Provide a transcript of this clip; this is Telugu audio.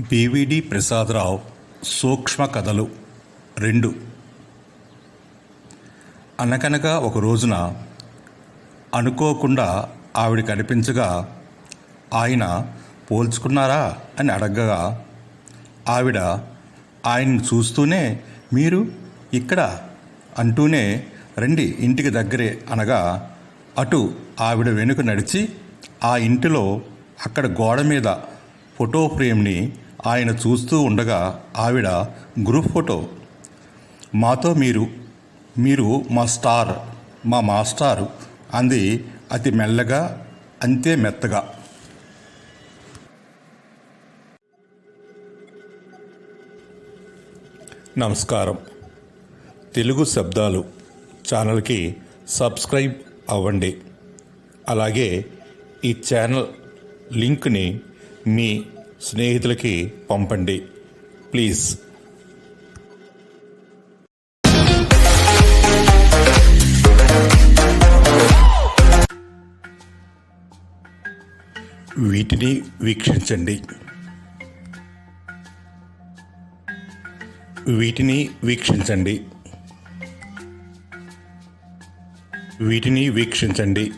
బీవీడి ప్రసాదరావు సూక్ష్మ కథలు రెండు. అనకనగా ఒక రోజున అనుకోకుండా ఆవిడ కనిపించగా ఆయన పోల్చుకున్నారా? అని అడగగా ఆవిడ ఆయన్ని చూస్తూనే మీరు ఇక్కడ? అంటూనే రండి ఇంటికి దగ్గరే అనగా అటు ఆవిడ వెనుక నడిచి ఆ ఇంటిలో అక్కడ గోడ మీద ఫోటో ఫ్రేమ్ని ఆయన చూస్తూ ఉండగా ఆవిడ గ్రూప్ ఫోటో మాతో మీరు మీరు మా స్టార్ మా మాస్టారు అంది అతి మెల్లగా అంతే మెత్తగా. నమస్కారం. తెలుగు శబ్దాలు ఛానల్కి సబ్స్క్రైబ్ అవ్వండి. అలాగే ఈ ఛానల్ లింక్ని మీ స్నేహితులకి పంపండి. ప్లీజ్. వీటిని వీక్షించండి. వీటిని వీక్షించండి. వీటిని వీక్షించండి.